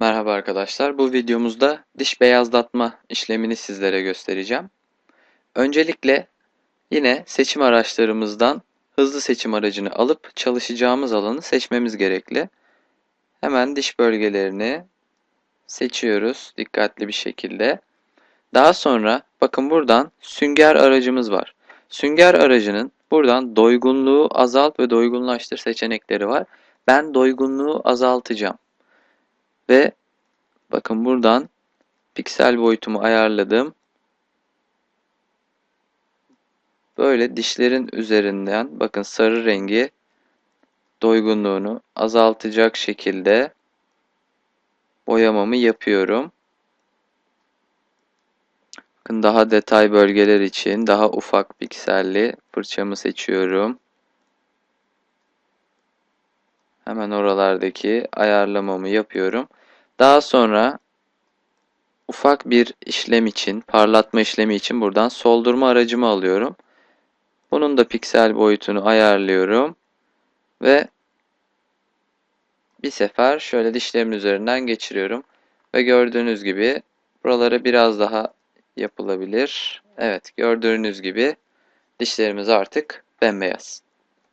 Merhaba arkadaşlar. Bu videomuzda diş beyazlatma işlemini sizlere göstereceğim. Öncelikle yine seçim araçlarımızdan hızlı seçim aracını alıp çalışacağımız alanı seçmemiz gerekli. Hemen diş bölgelerini seçiyoruz dikkatli bir şekilde. Daha sonra bakın buradan sünger aracımız var. Sünger aracının buradan doygunluğu azalt ve doygunlaştır seçenekleri var. Ben doygunluğu azaltacağım. Ve bakın buradan piksel boyutumu ayarladım. Böyle dişlerin üzerinden bakın sarı rengi doygunluğunu azaltacak şekilde boyamamı yapıyorum. Bakın daha detay bölgeler için daha ufak pikselli fırçamı seçiyorum. Hemen oralardaki ayarlamamı yapıyorum. Daha sonra ufak bir işlem için, parlatma işlemi için buradan soldurma aracımı alıyorum. Bunun da piksel boyutunu ayarlıyorum. Ve bir sefer şöyle dişlerimin üzerinden geçiriyorum. Ve gördüğünüz gibi buraları biraz daha yapılabilir. Evet gördüğünüz gibi dişlerimiz artık bembeyaz.